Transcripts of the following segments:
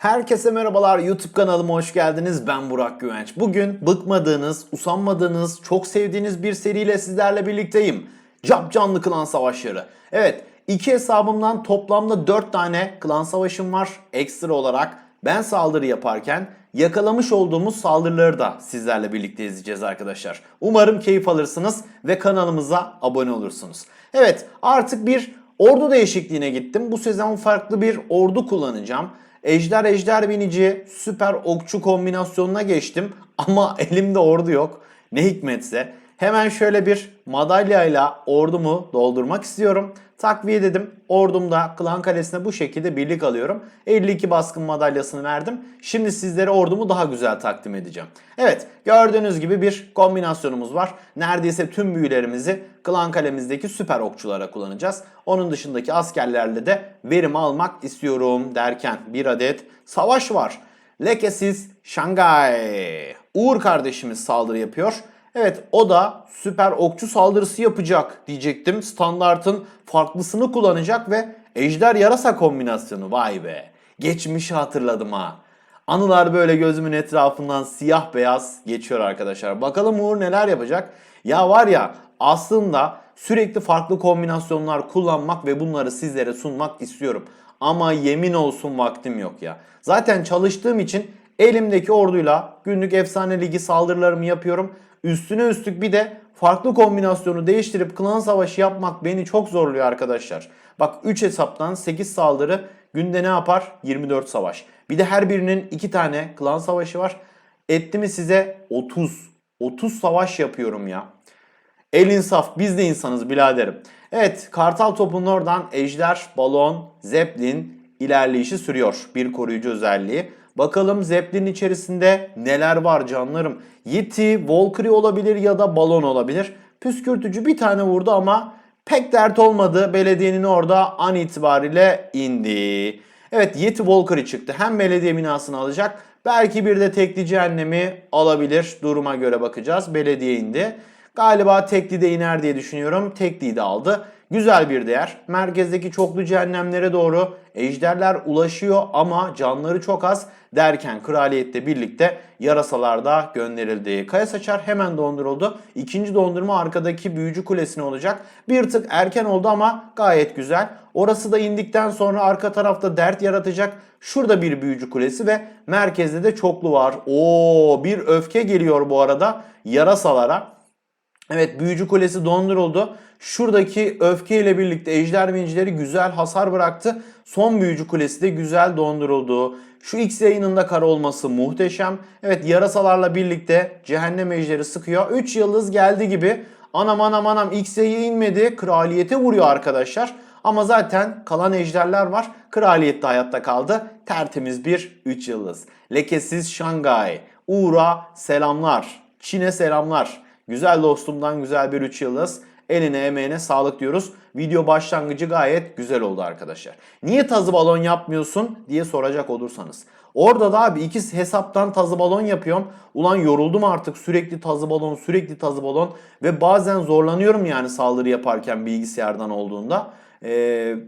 Herkese merhabalar YouTube kanalıma hoş geldiniz. Ben Burak Güvenç. Bugün bıkmadığınız, usanmadığınız, çok sevdiğiniz bir seriyle sizlerle birlikteyim. Cap canlı klan savaşları. Evet, iki hesabımdan toplamda 4 tane klan savaşım var. Ekstra olarak ben saldırı yaparken yakalamış olduğumuz saldırıları da sizlerle birlikte izleyeceğiz arkadaşlar. Umarım keyif alırsınız ve kanalımıza abone olursunuz. Evet, artık bir ordu değişikliğine gittim. Bu sezon farklı bir ordu kullanacağım. Ejder ejder binici süper okçu kombinasyonuna geçtim ama elimde ordu yok. Ne hikmetse. Hemen şöyle bir madalyayla ordumu doldurmak istiyorum. Takviye dedim. Ordumda klan kalesine bu şekilde birlik alıyorum. 52 baskın madalyasını verdim. Şimdi sizlere ordumu daha güzel takdim edeceğim. Evet gördüğünüz gibi bir kombinasyonumuz var. Neredeyse tüm büyülerimizi klan kalemizdeki süper okçulara kullanacağız. Onun dışındaki askerlerle de verim almak istiyorum derken bir adet savaş var. Lekesiz Şangay. Uğur kardeşimiz saldırı yapıyor. Evet o da süper okçu saldırısı yapacak diyecektim. Standartın farklısını kullanacak ve ejder yarasa kombinasyonu vay be. Geçmişi hatırladım ha. Anılar böyle gözümün etrafından siyah beyaz geçiyor arkadaşlar. Bakalım Uğur neler yapacak. Ya var ya aslında sürekli farklı kombinasyonlar kullanmak ve bunları sizlere sunmak istiyorum. Ama yemin olsun vaktim yok ya. Zaten çalıştığım için elimdeki orduyla günlük efsane ligi saldırılarımı yapıyorum. Üstüne üstlük bir de farklı kombinasyonu değiştirip klan savaşı yapmak beni çok zorluyor arkadaşlar. Bak 3 hesaptan 8 saldırı günde ne yapar? 24 savaş. Bir de her birinin 2 tane klan savaşı var. Etti mi size 30. 30 savaş yapıyorum ya. El insaf biz de insanız biraderim. Evet kartal topunun oradan ejder, balon, zeplin ilerleyişi sürüyor. Bir koruyucu özelliği. Bakalım zeplin içerisinde neler var canlarım. Yeti, Valkyrie olabilir ya da balon olabilir. Püskürtücü bir tane vurdu ama pek dert olmadı. Belediyenin orada an itibariyle indi. Evet Yeti Valkyrie çıktı. Hem belediye binasını alacak. Belki bir de tekli cehennemi alabilir. Duruma göre bakacağız. Belediye indi. Galiba tekli de iner diye düşünüyorum. Tekliyi de aldı. Güzel bir değer. Merkezdeki çoklu cehennemlere doğru ejderler ulaşıyor ama canları çok az derken kraliyetle birlikte yarasalar da gönderildi. Kaya saçar hemen donduruldu. İkinci dondurma arkadaki büyücü kulesine olacak. Bir tık erken oldu ama gayet güzel. Orası da indikten sonra arka tarafta dert yaratacak. Şurada bir büyücü kulesi ve merkezde de çoklu var. Oo bir öfke geliyor bu arada yarasalara. Evet büyücü kulesi donduruldu. Şuradaki öfkeyle birlikte ejder vincileri güzel hasar bıraktı. Son büyücü kulesi de güzel donduruldu. Şu X yayınında kara olması muhteşem. Evet yarasalarla birlikte cehennem ejderi sıkıyor. 3 yıldız geldi gibi. Anam anam anam X yayı inmedi. Kraliyete vuruyor arkadaşlar. Ama zaten kalan ejderler var. Kraliyet de hayatta kaldı. Tertemiz bir 3 yıldız. Lekesiz Şangay. Uğur'a selamlar. Çin'e selamlar. Güzel dostumdan güzel bir 3 yıldız. Eline emeğine sağlık diyoruz. Video başlangıcı gayet güzel oldu arkadaşlar. Niye tazı balon yapmıyorsun diye soracak olursanız. Orada da abi iki hesaptan tazı balon yapıyorum. Ulan yoruldum artık sürekli tazı balon sürekli tazı balon. Ve bazen zorlanıyorum yani saldırı yaparken bilgisayardan olduğunda. Ee,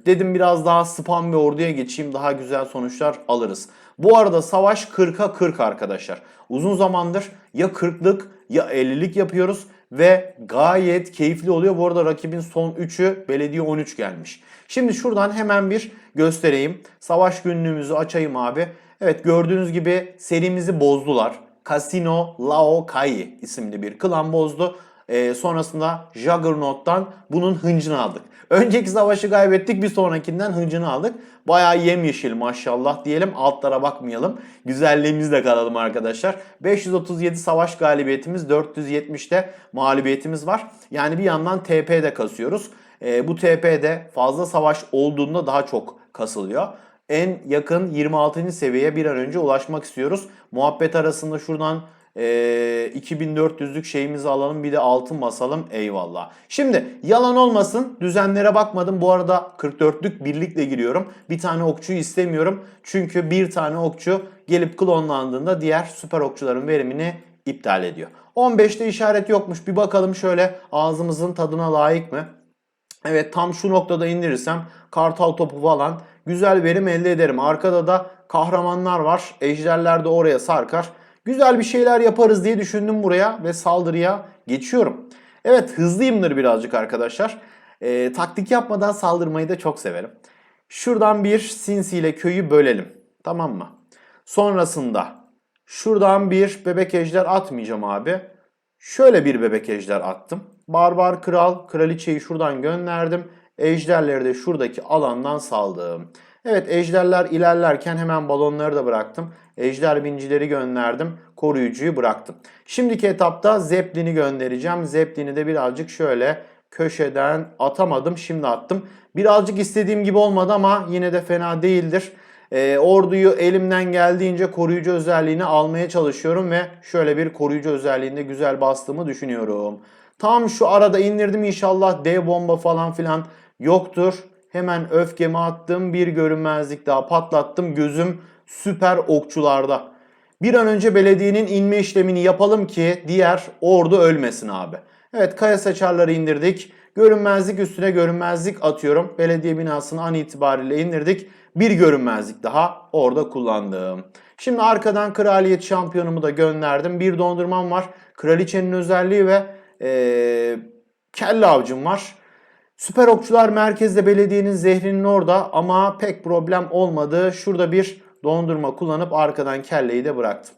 dedim biraz daha spam bir orduya geçeyim daha güzel sonuçlar alırız. Bu arada savaş 40'a 40 arkadaşlar. Uzun zamandır ya 40'lık ya 50'lik yapıyoruz ve gayet keyifli oluyor. Bu arada rakibin son 3'ü belediye 13 gelmiş. Şimdi şuradan hemen bir göstereyim. Savaş günlüğümüzü açayım abi. Evet gördüğünüz gibi serimizi bozdular. Casino Lao Kai isimli bir klan bozdu. Ee, sonrasında Juggernaut'tan bunun hıncını aldık. Önceki savaşı kaybettik bir sonrakinden hıncını aldık. Bayağı yemyeşil maşallah diyelim altlara bakmayalım. Güzelliğimizle kalalım arkadaşlar. 537 savaş galibiyetimiz 470'te mağlubiyetimiz var. Yani bir yandan TP'de kasıyoruz. Ee, bu TP'de fazla savaş olduğunda daha çok kasılıyor en yakın 26. seviyeye bir an önce ulaşmak istiyoruz. Muhabbet arasında şuradan e, 2400'lük şeyimizi alalım bir de altın basalım eyvallah. Şimdi yalan olmasın düzenlere bakmadım. Bu arada 44'lük birlikle giriyorum. Bir tane okçuyu istemiyorum. Çünkü bir tane okçu gelip klonlandığında diğer süper okçuların verimini iptal ediyor. 15'te işaret yokmuş. Bir bakalım şöyle ağzımızın tadına layık mı? Evet tam şu noktada indirirsem kartal topu falan güzel verim elde ederim. Arkada da kahramanlar var. Ejderler de oraya sarkar. Güzel bir şeyler yaparız diye düşündüm buraya ve saldırıya geçiyorum. Evet hızlıyımdır birazcık arkadaşlar. Ee, taktik yapmadan saldırmayı da çok severim. Şuradan bir sinsiyle köyü bölelim. Tamam mı? Sonrasında şuradan bir bebek ejder atmayacağım abi. Şöyle bir bebek ejder attım. Barbar kral, kraliçeyi şuradan gönderdim. Ejderleri de şuradaki alandan saldım. Evet ejderler ilerlerken hemen balonları da bıraktım. Ejder bincileri gönderdim. Koruyucuyu bıraktım. Şimdiki etapta Zeppelin'i göndereceğim. Zeppelin'i de birazcık şöyle köşeden atamadım. Şimdi attım. Birazcık istediğim gibi olmadı ama yine de fena değildir. Ee, orduyu elimden geldiğince koruyucu özelliğini almaya çalışıyorum ve şöyle bir koruyucu özelliğinde güzel bastığımı düşünüyorum. Tam şu arada indirdim inşallah dev bomba falan filan yoktur. Hemen öfkemi attım bir görünmezlik daha patlattım gözüm süper okçularda. Bir an önce belediyenin inme işlemini yapalım ki diğer ordu ölmesin abi. Evet kaya saçarları indirdik. Görünmezlik üstüne görünmezlik atıyorum. Belediye binasını an itibariyle indirdik. Bir görünmezlik daha orada kullandım. Şimdi arkadan kraliyet şampiyonumu da gönderdim. Bir dondurmam var. Kraliçenin özelliği ve ee, kelle avcım var. Süper okçular merkezde belediyenin zehrinin orada ama pek problem olmadı. Şurada bir dondurma kullanıp arkadan kelleyi de bıraktım.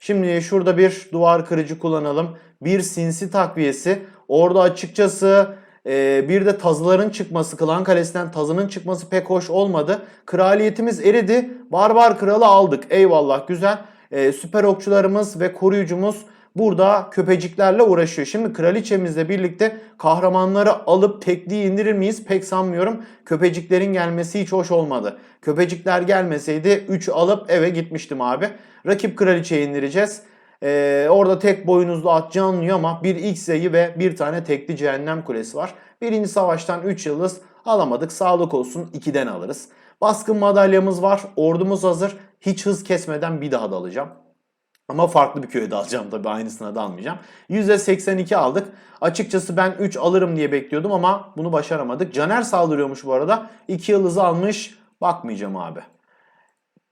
Şimdi şurada bir duvar kırıcı kullanalım. Bir sinsi takviyesi. Orada açıkçası e, bir de tazıların çıkması, Klan Kalesi'nden tazının çıkması pek hoş olmadı. Kraliyetimiz eridi. Barbar kralı aldık. Eyvallah güzel. E, süper okçularımız ve koruyucumuz burada köpeciklerle uğraşıyor. Şimdi kraliçemizle birlikte kahramanları alıp tekliği indirir miyiz? Pek sanmıyorum. Köpeciklerin gelmesi hiç hoş olmadı. Köpecikler gelmeseydi 3 alıp eve gitmiştim abi. Rakip kraliçeyi indireceğiz. Ee, orada tek boynuzlu at canlıyor ama bir X yayı ve bir tane tekli cehennem kulesi var. Birinci savaştan 3 yıldız alamadık. Sağlık olsun 2'den alırız. Baskın madalyamız var. Ordumuz hazır. Hiç hız kesmeden bir daha da alacağım. Ama farklı bir köye de alacağım tabii aynısına da almayacağım. %82 aldık. Açıkçası ben 3 alırım diye bekliyordum ama bunu başaramadık. Caner saldırıyormuş bu arada. 2 yıldızı almış. Bakmayacağım abi.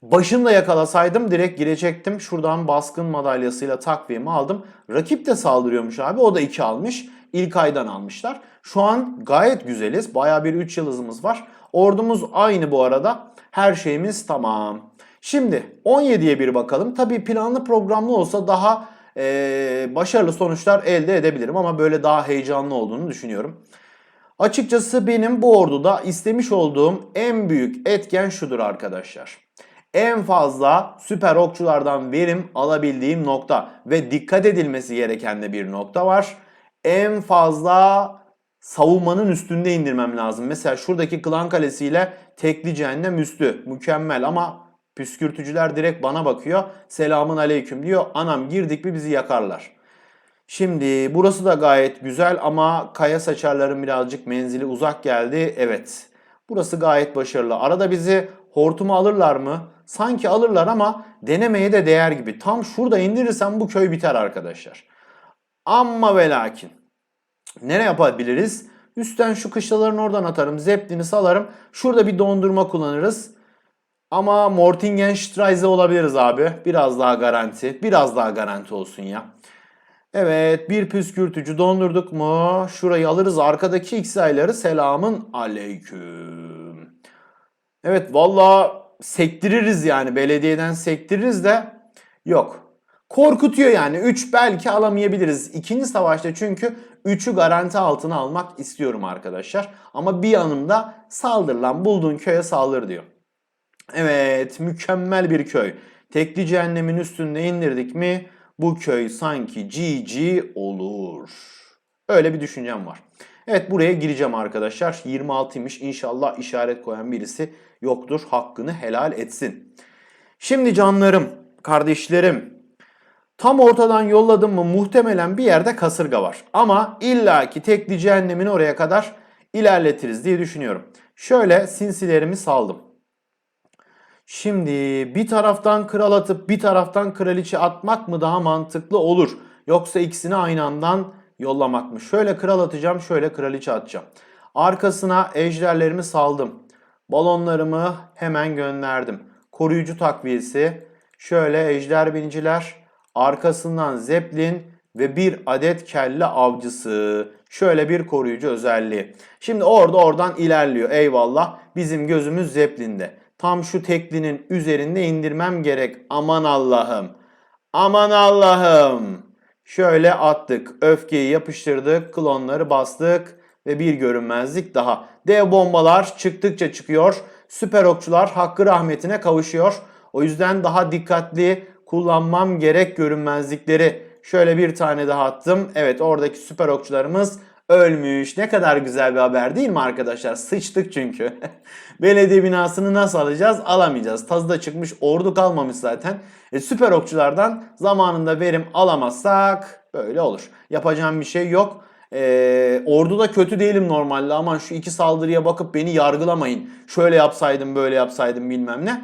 Başında yakalasaydım direkt girecektim. Şuradan baskın madalyasıyla takviyemi aldım. Rakip de saldırıyormuş abi. O da 2 almış. İlk aydan almışlar. Şu an gayet güzeliz. Baya bir 3 yıldızımız var. Ordumuz aynı bu arada. Her şeyimiz tamam. Şimdi 17'ye bir bakalım. Tabii planlı programlı olsa daha e, başarılı sonuçlar elde edebilirim. Ama böyle daha heyecanlı olduğunu düşünüyorum. Açıkçası benim bu orduda istemiş olduğum en büyük etken şudur arkadaşlar en fazla süper okçulardan verim alabildiğim nokta ve dikkat edilmesi gereken de bir nokta var. En fazla savunmanın üstünde indirmem lazım. Mesela şuradaki klan kalesiyle tekli cehennem üstü mükemmel ama püskürtücüler direkt bana bakıyor. Selamun aleyküm diyor. Anam girdik mi bizi yakarlar. Şimdi burası da gayet güzel ama kaya saçarların birazcık menzili uzak geldi. Evet. Burası gayet başarılı. Arada bizi hortumu alırlar mı? Sanki alırlar ama denemeye de değer gibi. Tam şurada indirirsem bu köy biter arkadaşlar. Amma ve lakin. Ne yapabiliriz? Üstten şu kışlaların oradan atarım. Zeppelin'i salarım. Şurada bir dondurma kullanırız. Ama Mortingenstreise olabiliriz abi. Biraz daha garanti. Biraz daha garanti olsun ya. Evet bir püskürtücü dondurduk mu? Şurayı alırız. Arkadaki X ayları selamın aleyküm. Evet valla sektiririz yani belediyeden sektiririz de yok. Korkutuyor yani 3 belki alamayabiliriz. İkinci savaşta çünkü 3'ü garanti altına almak istiyorum arkadaşlar. Ama bir yanımda saldır lan bulduğun köye saldır diyor. Evet mükemmel bir köy. Tekli cehennemin üstünde indirdik mi bu köy sanki GG olur. Öyle bir düşüncem var. Evet buraya gireceğim arkadaşlar. 26'ymış inşallah işaret koyan birisi yoktur. Hakkını helal etsin. Şimdi canlarım, kardeşlerim. Tam ortadan yolladım mı muhtemelen bir yerde kasırga var. Ama illaki tekli cehennemin oraya kadar ilerletiriz diye düşünüyorum. Şöyle sinsilerimi saldım. Şimdi bir taraftan kral atıp bir taraftan kraliçe atmak mı daha mantıklı olur? Yoksa ikisini aynı andan yollamak mı? Şöyle kral atacağım, şöyle kraliçe atacağım. Arkasına ejderlerimi saldım. Balonlarımı hemen gönderdim. koruyucu takviyesi. Şöyle ejder biniciler. Arkasından zeplin ve bir adet kelle avcısı. Şöyle bir koruyucu özelliği. Şimdi orada oradan ilerliyor. Eyvallah. Bizim gözümüz zeplinde. Tam şu teklinin üzerinde indirmem gerek. Aman Allah'ım. Aman Allah'ım. Şöyle attık. Öfkeyi yapıştırdık. Klonları bastık. Ve bir görünmezlik daha. Dev bombalar çıktıkça çıkıyor. Süper okçular hakkı rahmetine kavuşuyor. O yüzden daha dikkatli kullanmam gerek görünmezlikleri. Şöyle bir tane daha attım. Evet oradaki süper okçularımız ölmüş. Ne kadar güzel bir haber değil mi arkadaşlar? Sıçtık çünkü. Belediye binasını nasıl alacağız? Alamayacağız. Tazı çıkmış, ordu kalmamış zaten. E, süper okçulardan zamanında verim alamazsak böyle olur. Yapacağım bir şey yok. E, ordu da kötü değilim normalde ama şu iki saldırıya bakıp beni yargılamayın. Şöyle yapsaydım, böyle yapsaydım bilmem ne.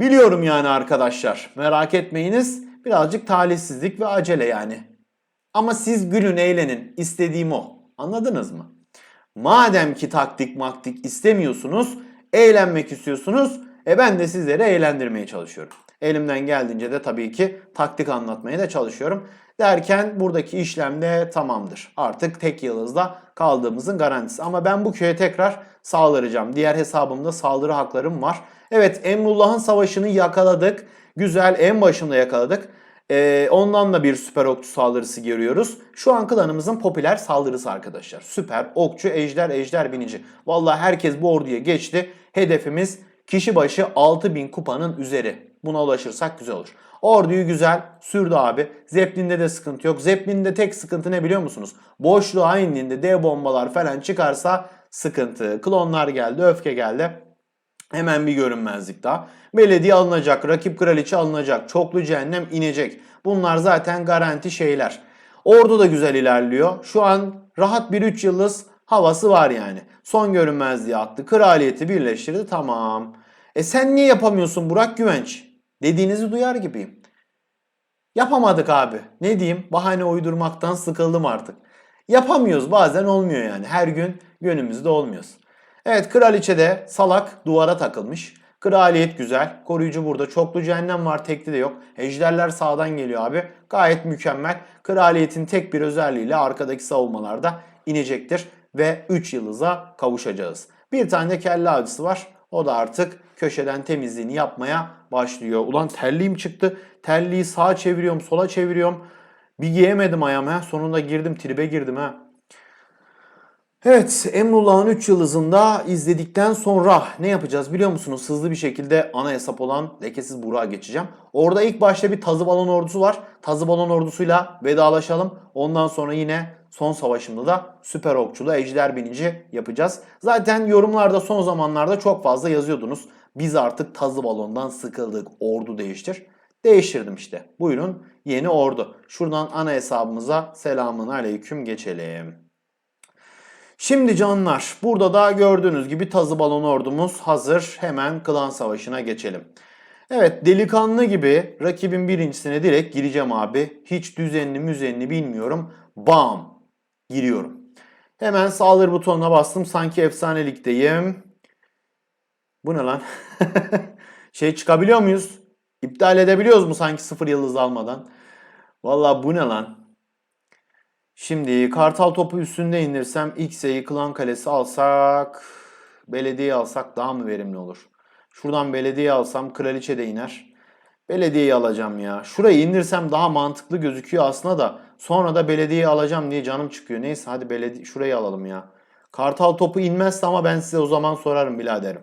Biliyorum yani arkadaşlar. Merak etmeyiniz. Birazcık talihsizlik ve acele yani. Ama siz gülün, eğlenin. İstediğim o. Anladınız mı? Madem ki taktik maktik istemiyorsunuz, eğlenmek istiyorsunuz, e ben de sizleri eğlendirmeye çalışıyorum. Elimden geldiğince de tabii ki taktik anlatmaya da çalışıyorum. Derken buradaki işlem de tamamdır. Artık tek yıldızda kaldığımızın garantisi. Ama ben bu köye tekrar saldıracağım. Diğer hesabımda saldırı haklarım var. Evet Emrullah'ın savaşını yakaladık. Güzel en başında yakaladık. Ee, ondan da bir süper okçu saldırısı görüyoruz. Şu an klanımızın popüler saldırısı arkadaşlar. Süper okçu ejder ejder binici. Vallahi herkes bu orduya geçti. Hedefimiz kişi başı 6000 kupanın üzeri. Buna ulaşırsak güzel olur. Orduyu güzel sürdü abi. Zeppelin'de de sıkıntı yok. Zeppelin'de tek sıkıntı ne biliyor musunuz? Boşluğa indiğinde dev bombalar falan çıkarsa sıkıntı. Klonlar geldi, öfke geldi. Hemen bir görünmezlik daha. Belediye alınacak, rakip kraliçe alınacak, çoklu cehennem inecek. Bunlar zaten garanti şeyler. Ordu da güzel ilerliyor. Şu an rahat bir 3 yıldız havası var yani. Son görünmezliği attı. Kraliyeti birleştirdi. Tamam. E sen niye yapamıyorsun Burak Güvenç? Dediğinizi duyar gibiyim. Yapamadık abi. Ne diyeyim? Bahane uydurmaktan sıkıldım artık. Yapamıyoruz bazen olmuyor yani. Her gün gönlümüzde olmuyoruz. Evet kraliçe de salak duvara takılmış. Kraliyet güzel. Koruyucu burada. Çoklu cehennem var. Tekli de yok. Ejderler sağdan geliyor abi. Gayet mükemmel. Kraliyetin tek bir özelliğiyle arkadaki savunmalarda inecektir. Ve 3 yıldıza kavuşacağız. Bir tane de kelle avcısı var. O da artık köşeden temizliğini yapmaya başlıyor. Ulan terliğim çıktı. Terliği sağa çeviriyorum, sola çeviriyorum. Bir giyemedim ayağıma. Sonunda girdim, tribe girdim ha. Evet, Emrullah'ın 3 yıldızında izledikten sonra ne yapacağız biliyor musunuz? Hızlı bir şekilde ana hesap olan Lekesiz Burak'a geçeceğim. Orada ilk başta bir Tazı Balon ordusu var. Tazı Balon ordusuyla vedalaşalım. Ondan sonra yine son savaşımda da süper okçulu ejder binici yapacağız. Zaten yorumlarda son zamanlarda çok fazla yazıyordunuz. Biz artık Tazı Balon'dan sıkıldık. Ordu değiştir. Değiştirdim işte. Buyurun yeni ordu. Şuradan ana hesabımıza selamun aleyküm geçelim. Şimdi canlar burada da gördüğünüz gibi tazı balon ordumuz hazır. Hemen klan savaşına geçelim. Evet delikanlı gibi rakibin birincisine direkt gireceğim abi. Hiç düzenli müzenli bilmiyorum. Bam giriyorum. Hemen saldırı butonuna bastım. Sanki efsanelikteyim. Bu ne lan? şey çıkabiliyor muyuz? İptal edebiliyoruz mu sanki sıfır yıldız almadan? Vallahi bu ne lan? Şimdi kartal topu üstünde indirsem X'e klan kalesi alsak belediye alsak daha mı verimli olur? Şuradan belediye alsam kraliçe de iner. Belediyeyi alacağım ya. Şurayı indirsem daha mantıklı gözüküyor aslında da sonra da belediyeyi alacağım diye canım çıkıyor. Neyse hadi belediye şurayı alalım ya. Kartal topu inmezse ama ben size o zaman sorarım biraderim.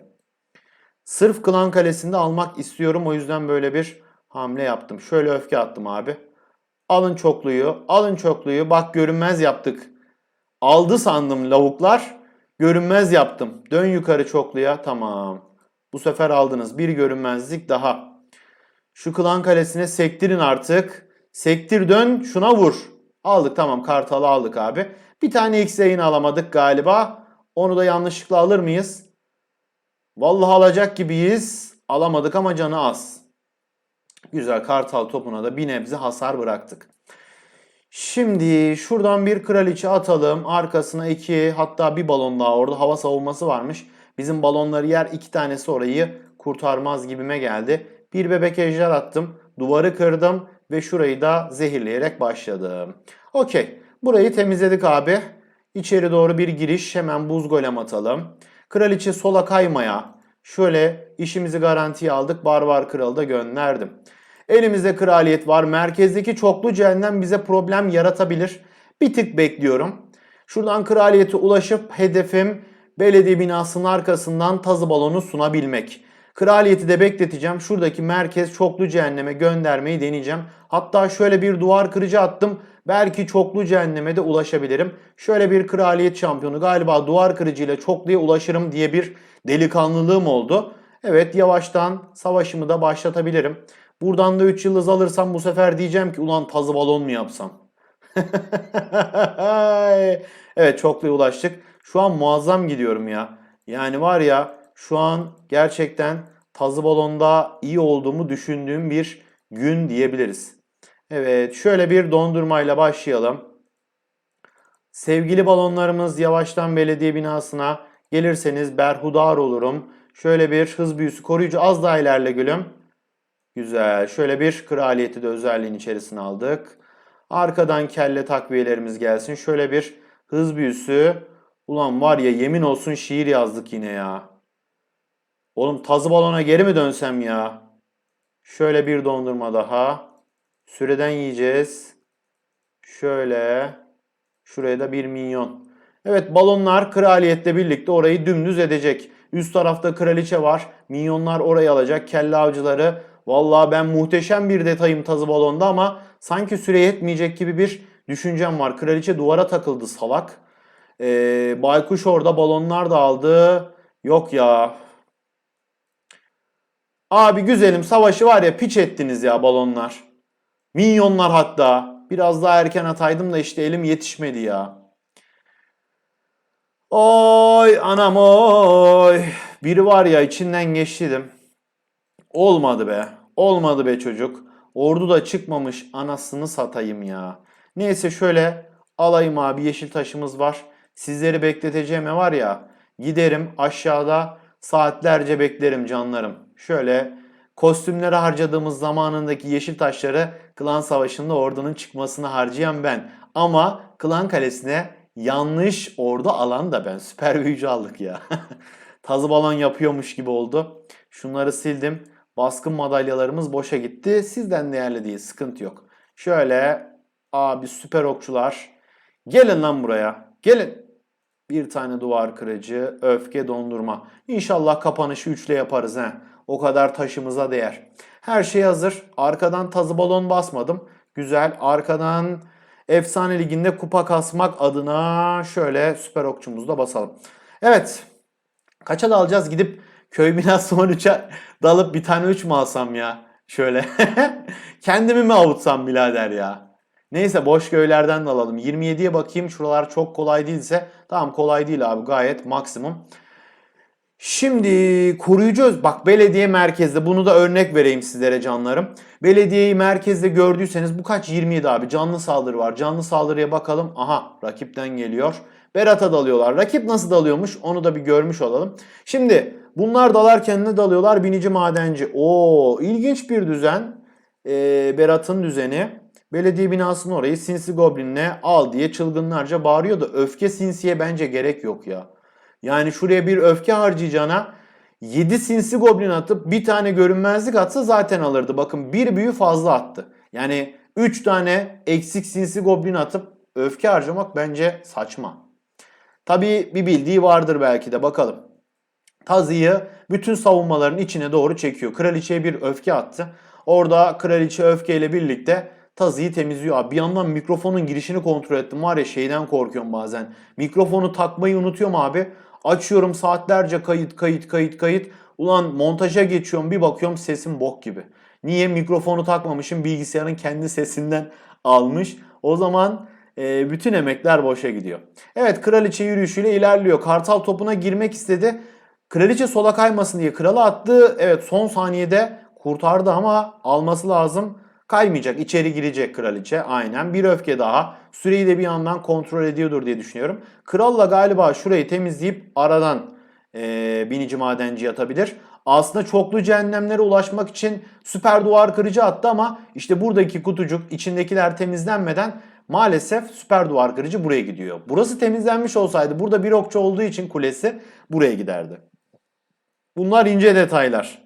Sırf klan kalesinde almak istiyorum o yüzden böyle bir hamle yaptım. Şöyle öfke attım abi. Alın çokluyu, alın çokluyu. Bak görünmez yaptık. Aldı sandım lavuklar. Görünmez yaptım. Dön yukarı çokluya. Tamam. Bu sefer aldınız. Bir görünmezlik daha. Şu klan kalesine sektirin artık. Sektir dön şuna vur. Aldık tamam kartalı aldık abi. Bir tane X yayın alamadık galiba. Onu da yanlışlıkla alır mıyız? Vallahi alacak gibiyiz. Alamadık ama canı az. Güzel kartal topuna da bir nebze hasar bıraktık. Şimdi şuradan bir kraliçe atalım. Arkasına iki hatta bir balon daha orada hava savunması varmış. Bizim balonları yer iki tanesi orayı kurtarmaz gibime geldi. Bir bebek ejder attım. Duvarı kırdım ve şurayı da zehirleyerek başladım. Okey. Burayı temizledik abi. İçeri doğru bir giriş. Hemen buz golem atalım. Kraliçe sola kaymaya. Şöyle işimizi garantiye aldık. Barbar kralı da gönderdim. Elimizde kraliyet var. Merkezdeki çoklu cehennem bize problem yaratabilir. Bir tık bekliyorum. Şuradan kraliyete ulaşıp hedefim belediye binasının arkasından tazı balonu sunabilmek. Kraliyeti de bekleteceğim. Şuradaki merkez çoklu cehenneme göndermeyi deneyeceğim. Hatta şöyle bir duvar kırıcı attım. Belki çoklu cehenneme de ulaşabilirim. Şöyle bir kraliyet şampiyonu galiba duvar kırıcı ile çokluya ulaşırım diye bir delikanlılığım oldu. Evet yavaştan savaşımı da başlatabilirim. Buradan da 3 yıldız alırsam bu sefer diyeceğim ki ulan tazı balon mu yapsam? evet çokluya ulaştık. Şu an muazzam gidiyorum ya. Yani var ya şu an gerçekten tazı balonda iyi olduğumu düşündüğüm bir gün diyebiliriz. Evet şöyle bir dondurmayla başlayalım. Sevgili balonlarımız yavaştan belediye binasına gelirseniz berhudar olurum. Şöyle bir hız büyüsü koruyucu az daha ilerle gülüm. Güzel. Şöyle bir kraliyeti de özelliğin içerisine aldık. Arkadan kelle takviyelerimiz gelsin. Şöyle bir hız büyüsü. Ulan var ya yemin olsun şiir yazdık yine ya. Oğlum tazı balona geri mi dönsem ya? Şöyle bir dondurma daha. Süreden yiyeceğiz. Şöyle. Şuraya da bir minyon. Evet balonlar kraliyetle birlikte orayı dümdüz edecek. Üst tarafta kraliçe var. Minyonlar orayı alacak. Kelle avcıları. Vallahi ben muhteşem bir detayım tazı balonda ama sanki süre yetmeyecek gibi bir düşüncem var. Kraliçe duvara takıldı salak. Ee, baykuş orada balonlar da aldı. Yok ya. Abi güzelim savaşı var ya piç ettiniz ya balonlar. Minyonlar hatta. Biraz daha erken ataydım da işte elim yetişmedi ya. Oy anam oy. Biri var ya içinden geçtiydim. Olmadı be. Olmadı be çocuk. Ordu da çıkmamış anasını satayım ya. Neyse şöyle alayım abi yeşil taşımız var. Sizleri bekleteceğime var ya giderim aşağıda saatlerce beklerim canlarım. Şöyle kostümlere harcadığımız zamanındaki yeşil taşları klan savaşında ordunun çıkmasını harcayan ben. Ama klan kalesine yanlış ordu alan da ben. Süper büyücü aldık ya. Tazı balon yapıyormuş gibi oldu. Şunları sildim. Baskın madalyalarımız boşa gitti. Sizden değerli değil. Sıkıntı yok. Şöyle abi süper okçular. Gelin lan buraya. Gelin. Bir tane duvar kırıcı, öfke dondurma. İnşallah kapanışı üçle yaparız he. O kadar taşımıza değer. Her şey hazır. Arkadan tazı balon basmadım. Güzel. Arkadan Efsane Ligi'nde kupa kasmak adına şöyle süper okçumuzu da basalım. Evet. Kaça da alacağız? Gidip köy binası 13'e dalıp bir tane 3 mü alsam ya? Şöyle. Kendimi mi avutsam birader ya? Neyse boş köylerden de alalım. 27'ye bakayım. Şuralar çok kolay değilse. Tamam kolay değil abi gayet maksimum. Şimdi koruyucu bak belediye merkezde bunu da örnek vereyim sizlere canlarım. Belediyeyi merkezde gördüyseniz bu kaç 27 abi canlı saldırı var. Canlı saldırıya bakalım. Aha rakipten geliyor. Berat'a dalıyorlar. Rakip nasıl dalıyormuş onu da bir görmüş olalım. Şimdi bunlar dalarken ne dalıyorlar? Binici madenci. Oo ilginç bir düzen. Ee, Berat'ın düzeni. Belediye binasının orayı sinsi goblinle al diye çılgınlarca bağırıyor da öfke sinsiye bence gerek yok ya. Yani şuraya bir öfke harcayacağına 7 sinsi goblin atıp bir tane görünmezlik atsa zaten alırdı. Bakın bir büyü fazla attı. Yani 3 tane eksik sinsi goblin atıp öfke harcamak bence saçma. Tabii bir bildiği vardır belki de bakalım. Tazıyı bütün savunmaların içine doğru çekiyor. Kraliçeye bir öfke attı. Orada kraliçe öfkeyle birlikte Tazıyı temizliyor. Abi bir yandan mikrofonun girişini kontrol ettim. Var ya şeyden korkuyorum bazen. Mikrofonu takmayı unutuyorum abi. Açıyorum saatlerce kayıt kayıt kayıt kayıt. Ulan montaja geçiyorum bir bakıyorum sesim bok gibi. Niye? Mikrofonu takmamışım bilgisayarın kendi sesinden almış. O zaman e, bütün emekler boşa gidiyor. Evet kraliçe yürüyüşüyle ilerliyor. Kartal topuna girmek istedi. Kraliçe sola kaymasın diye kralı attı. Evet son saniyede kurtardı ama alması lazım. Kaymayacak, içeri girecek kraliçe. Aynen. Bir öfke daha. Süreyi de bir yandan kontrol ediyordur diye düşünüyorum. Kralla galiba şurayı temizleyip aradan e, binici madenci yatabilir. Aslında çoklu cehennemlere ulaşmak için süper duvar kırıcı attı ama işte buradaki kutucuk içindekiler temizlenmeden maalesef süper duvar kırıcı buraya gidiyor. Burası temizlenmiş olsaydı burada bir okçu olduğu için kulesi buraya giderdi. Bunlar ince detaylar.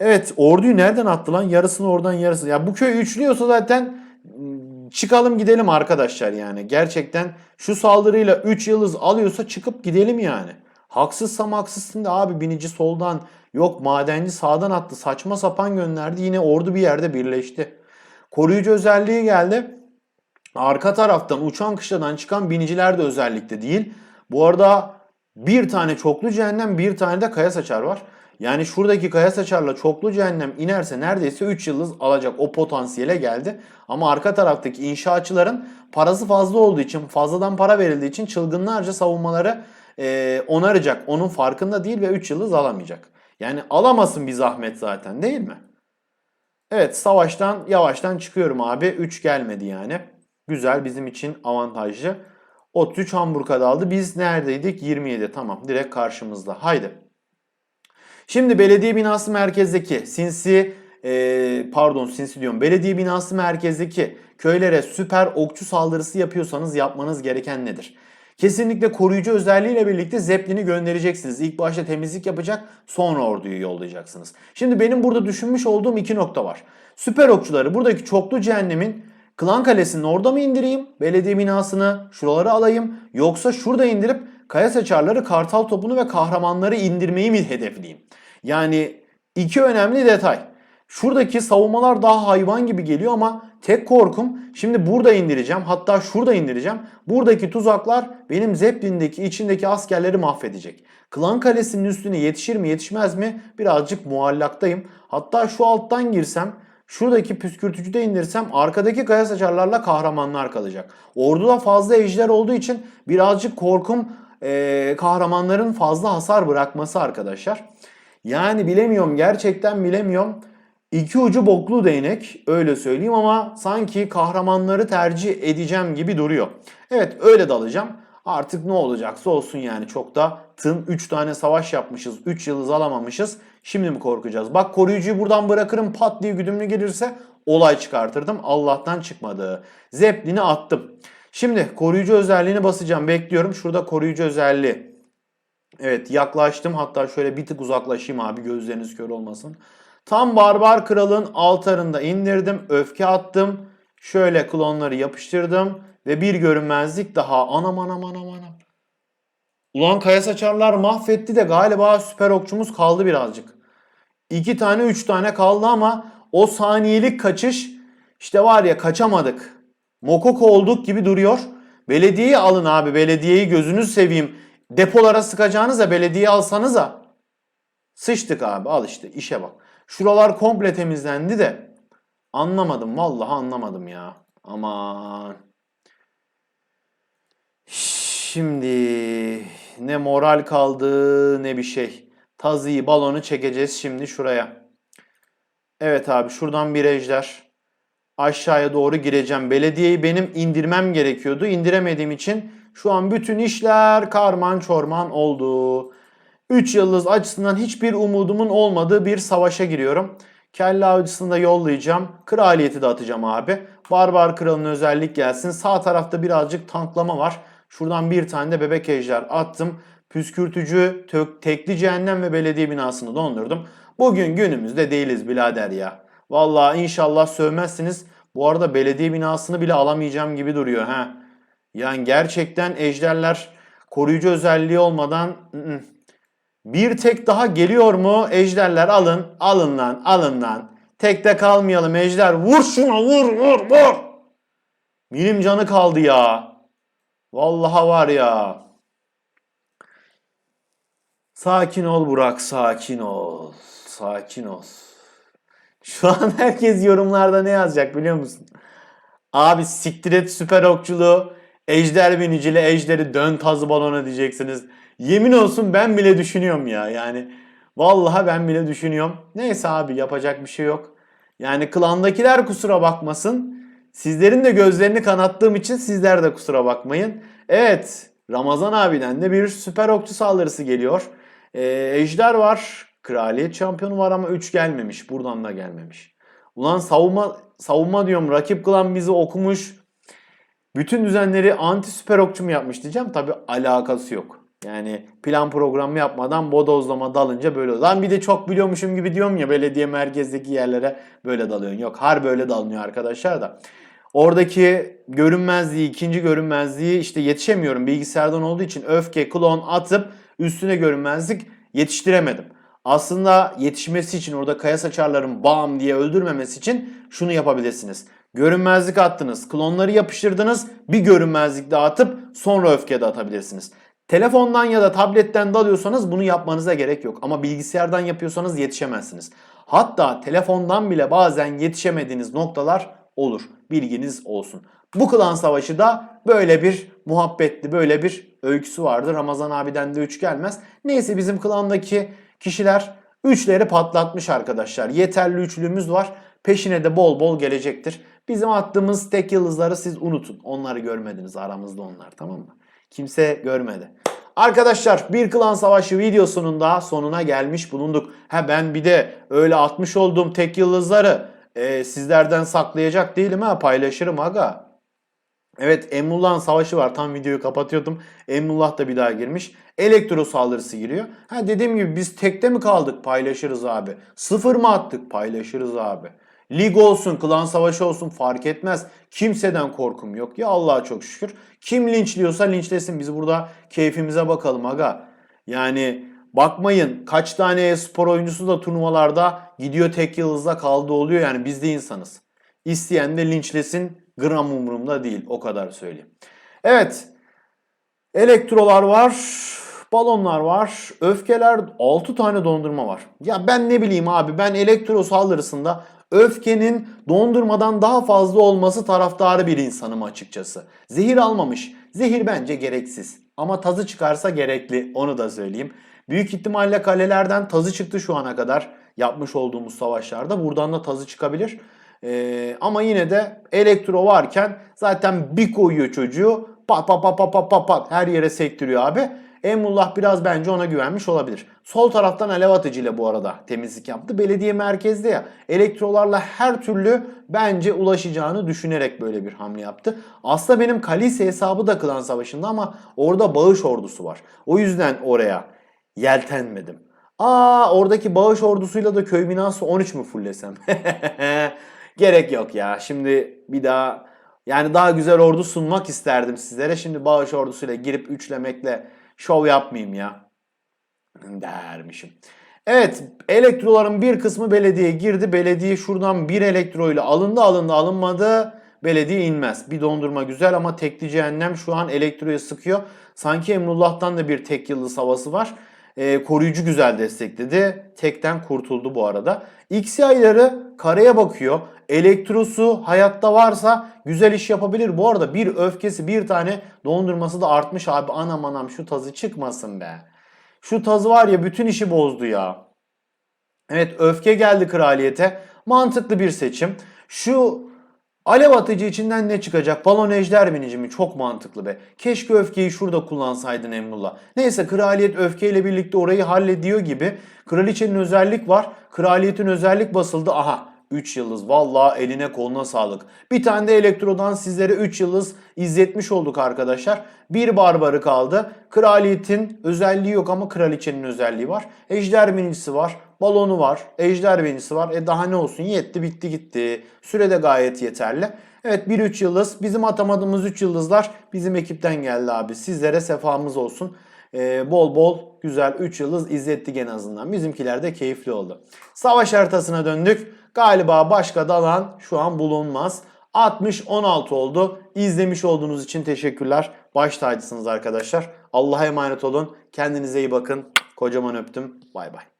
Evet orduyu nereden attı lan? Yarısını oradan yarısını. Ya bu köy üçlüyorsa zaten ım, çıkalım gidelim arkadaşlar yani. Gerçekten şu saldırıyla 3 yıldız alıyorsa çıkıp gidelim yani. Haksızsam haksızsın da abi binici soldan yok madenci sağdan attı. Saçma sapan gönderdi. Yine ordu bir yerde birleşti. Koruyucu özelliği geldi. Arka taraftan uçan kışladan çıkan biniciler de özellikle değil. Bu arada bir tane çoklu cehennem bir tane de kaya saçar var. Yani şuradaki kaya saçarla çoklu cehennem inerse neredeyse 3 yıldız alacak o potansiyele geldi. Ama arka taraftaki inşaatçıların parası fazla olduğu için fazladan para verildiği için çılgınlarca savunmaları e, onaracak. Onun farkında değil ve 3 yıldız alamayacak. Yani alamasın bir zahmet zaten değil mi? Evet savaştan yavaştan çıkıyorum abi. 3 gelmedi yani. Güzel bizim için avantajlı. 33 Hamburg'a daldı. Biz neredeydik? 27. Tamam direkt karşımızda. Haydi. Şimdi belediye binası merkezdeki sinsi e, pardon sinsi diyorum. Belediye binası merkezdeki köylere süper okçu saldırısı yapıyorsanız yapmanız gereken nedir? Kesinlikle koruyucu özelliğiyle birlikte Zeppelin'i göndereceksiniz. İlk başta temizlik yapacak sonra orduyu yollayacaksınız. Şimdi benim burada düşünmüş olduğum iki nokta var. Süper okçuları buradaki çoklu cehennemin Klan Kalesi'nin orada mı indireyim? Belediye binasını şuraları alayım. Yoksa şurada indirip kaya saçarları, kartal topunu ve kahramanları indirmeyi mi hedefleyeyim? Yani iki önemli detay. Şuradaki savunmalar daha hayvan gibi geliyor ama tek korkum şimdi burada indireceğim. Hatta şurada indireceğim. Buradaki tuzaklar benim Zeppelin'deki içindeki askerleri mahvedecek. Klan Kalesi'nin üstüne yetişir mi yetişmez mi birazcık muallaktayım. Hatta şu alttan girsem Şuradaki püskürtücü de indirsem arkadaki kaya saçarlarla kahramanlar kalacak. Orduda fazla ejder olduğu için birazcık korkum e, kahramanların fazla hasar bırakması arkadaşlar. Yani bilemiyorum gerçekten bilemiyorum. İki ucu boklu değnek öyle söyleyeyim ama sanki kahramanları tercih edeceğim gibi duruyor. Evet öyle dalacağım. Artık ne olacaksa olsun yani çok da tın 3 tane savaş yapmışız. 3 yıldız alamamışız. Şimdi mi korkacağız? Bak koruyucuyu buradan bırakırım pat diye güdümlü gelirse olay çıkartırdım. Allah'tan çıkmadı. Zeppelin'i attım. Şimdi koruyucu özelliğini basacağım. Bekliyorum. Şurada koruyucu özelliği. Evet yaklaştım. Hatta şöyle bir tık uzaklaşayım abi gözleriniz kör olmasın. Tam barbar kralın altarında indirdim. Öfke attım. Şöyle klonları yapıştırdım. Ve bir görünmezlik daha. Anam anam anam anam. Ulan kaya saçarlar mahvetti de galiba süper okçumuz kaldı birazcık. İki tane üç tane kaldı ama o saniyelik kaçış işte var ya kaçamadık. Mokoko olduk gibi duruyor. Belediyeyi alın abi belediyeyi gözünüz seveyim. Depolara sıkacağınıza belediyeyi alsanıza. Sıçtık abi al işte işe bak. Şuralar komple temizlendi de anlamadım vallahi anlamadım ya. Aman. Şimdi ne moral kaldı ne bir şey. Tazıyı balonu çekeceğiz şimdi şuraya. Evet abi şuradan bir ejder. Aşağıya doğru gireceğim. Belediyeyi benim indirmem gerekiyordu. İndiremediğim için şu an bütün işler karman çorman oldu. 3 yıldız açısından hiçbir umudumun olmadığı bir savaşa giriyorum. Kelle avcısını da yollayacağım. Kraliyeti de atacağım abi. Barbar kralın özellik gelsin. Sağ tarafta birazcık tanklama var. Şuradan bir tane de bebek ejder attım. Püskürtücü, tök, tekli cehennem ve belediye binasını dondurdum. Bugün günümüzde değiliz birader ya. Vallahi inşallah sövmezsiniz. Bu arada belediye binasını bile alamayacağım gibi duruyor ha. Yani gerçekten ejderler koruyucu özelliği olmadan ı -ı. bir tek daha geliyor mu? Ejderler alın, alın lan, alın lan. Tekte kalmayalım ejder. Vur şuna vur vur vur. Milim canı kaldı ya. Vallahi var ya. Sakin ol Burak, sakin ol. Sakin ol. Şu an herkes yorumlarda ne yazacak biliyor musun? Abi siktir et süper okçuluğu. Ejder binicili ejderi dön tazı balona diyeceksiniz. Yemin olsun ben bile düşünüyorum ya. Yani vallahi ben bile düşünüyorum. Neyse abi yapacak bir şey yok. Yani klandakiler kusura bakmasın. Sizlerin de gözlerini kanattığım için sizler de kusura bakmayın. Evet Ramazan abiden de bir süper okçu saldırısı geliyor. Ee, ejder var. Kraliyet şampiyonu var ama 3 gelmemiş. Buradan da gelmemiş. Ulan savunma savunma diyorum. Rakip klan bizi okumuş. Bütün düzenleri anti süper okçu mu yapmış diyeceğim. Tabi alakası yok. Yani plan programı yapmadan bodozlama dalınca böyle. Lan bir de çok biliyormuşum gibi diyorum ya belediye merkezdeki yerlere böyle dalıyorsun. Yok har böyle dalınıyor arkadaşlar da. Oradaki görünmezliği, ikinci görünmezliği işte yetişemiyorum bilgisayardan olduğu için öfke, klon atıp üstüne görünmezlik yetiştiremedim. Aslında yetişmesi için orada kaya saçarların bam diye öldürmemesi için şunu yapabilirsiniz. Görünmezlik attınız, klonları yapıştırdınız, bir görünmezlik daha atıp sonra öfke de atabilirsiniz. Telefondan ya da tabletten dalıyorsanız bunu yapmanıza gerek yok. Ama bilgisayardan yapıyorsanız yetişemezsiniz. Hatta telefondan bile bazen yetişemediğiniz noktalar olur. Bilginiz olsun. Bu klan savaşı da böyle bir muhabbetli, böyle bir öyküsü vardır. Ramazan abiden de 3 gelmez. Neyse bizim klandaki kişiler üçleri patlatmış arkadaşlar. Yeterli üçlümüz var. Peşine de bol bol gelecektir. Bizim attığımız tek yıldızları siz unutun. Onları görmediniz aramızda onlar tamam mı? Kimse görmedi. Arkadaşlar bir klan savaşı videosunun da sonuna gelmiş bulunduk. Ha ben bir de öyle atmış olduğum tek yıldızları e, sizlerden saklayacak değilim ha paylaşırım aga. Evet Emrullah'ın savaşı var. Tam videoyu kapatıyordum. Emrullah da bir daha girmiş. Elektro saldırısı giriyor. Ha dediğim gibi biz tekte mi kaldık? Paylaşırız abi. Sıfır mı attık? Paylaşırız abi. Lig olsun, klan savaşı olsun fark etmez. Kimseden korkum yok. Ya Allah'a çok şükür. Kim linçliyorsa linçlesin. Biz burada keyfimize bakalım aga. Yani bakmayın kaç tane e-spor oyuncusu da turnuvalarda gidiyor tek yıldızda kaldı oluyor. Yani biz de insanız. İsteyen de linçlesin. Gram umurumda değil. O kadar söyleyeyim. Evet. Elektrolar var. Balonlar var. Öfkeler 6 tane dondurma var. Ya ben ne bileyim abi ben elektro saldırısında öfkenin dondurmadan daha fazla olması taraftarı bir insanım açıkçası. Zehir almamış. Zehir bence gereksiz. Ama tazı çıkarsa gerekli. Onu da söyleyeyim. Büyük ihtimalle kalelerden tazı çıktı şu ana kadar yapmış olduğumuz savaşlarda. Buradan da tazı çıkabilir. Ee, ama yine de elektro varken zaten bir koyuyor çocuğu. Pat pat pat pat pat pat pat her yere sektiriyor abi. Emrullah biraz bence ona güvenmiş olabilir. Sol taraftan alev atıcı ile bu arada temizlik yaptı. Belediye merkezde ya elektrolarla her türlü bence ulaşacağını düşünerek böyle bir hamle yaptı. Aslında benim Kalise hesabı da klan savaşında ama orada bağış ordusu var. O yüzden oraya yeltenmedim. Aa oradaki bağış ordusuyla da köy binası 13 mü fullesem? Gerek yok ya. Şimdi bir daha yani daha güzel ordu sunmak isterdim sizlere. Şimdi bağış ordusuyla girip üçlemekle şov yapmayayım ya. Dermişim. Evet elektroların bir kısmı belediyeye girdi. Belediye şuradan bir elektro ile alındı alındı alınmadı. Belediye inmez. Bir dondurma güzel ama tekli cehennem şu an elektroya sıkıyor. Sanki Emrullah'tan da bir tek yıldız havası var. Ee, koruyucu güzel destekledi. Tekten kurtuldu bu arada. XY'ları kareye bakıyor. Elektrosu hayatta varsa güzel iş yapabilir. Bu arada bir öfkesi bir tane dondurması da artmış abi. Anam anam şu tazı çıkmasın be. Şu tazı var ya bütün işi bozdu ya. Evet öfke geldi kraliyete. Mantıklı bir seçim. Şu alev atıcı içinden ne çıkacak? Balon ejder binici mi? Çok mantıklı be. Keşke öfkeyi şurada kullansaydın Emrullah. Neyse kraliyet öfkeyle birlikte orayı hallediyor gibi. Kraliçenin özellik var. Kraliyetin özellik basıldı. Aha 3 yıldız. Valla eline koluna sağlık. Bir tane de elektrodan sizlere 3 yıldız izletmiş olduk arkadaşlar. Bir barbarı kaldı. Kraliyetin özelliği yok ama kraliçenin özelliği var. Ejder binicisi var. Balonu var. Ejder binicisi var. E daha ne olsun yetti bitti gitti. Süre de gayet yeterli. Evet 1-3 yıldız. Bizim atamadığımız 3 yıldızlar bizim ekipten geldi abi. Sizlere sefamız olsun. Ee, bol bol güzel 3 yıldız izlettik en azından. Bizimkiler de keyifli oldu. Savaş haritasına döndük. Galiba başka dalan şu an bulunmaz. 60-16 oldu. İzlemiş olduğunuz için teşekkürler. Baş tacısınız arkadaşlar. Allah'a emanet olun. Kendinize iyi bakın. Kocaman öptüm. Bay bay.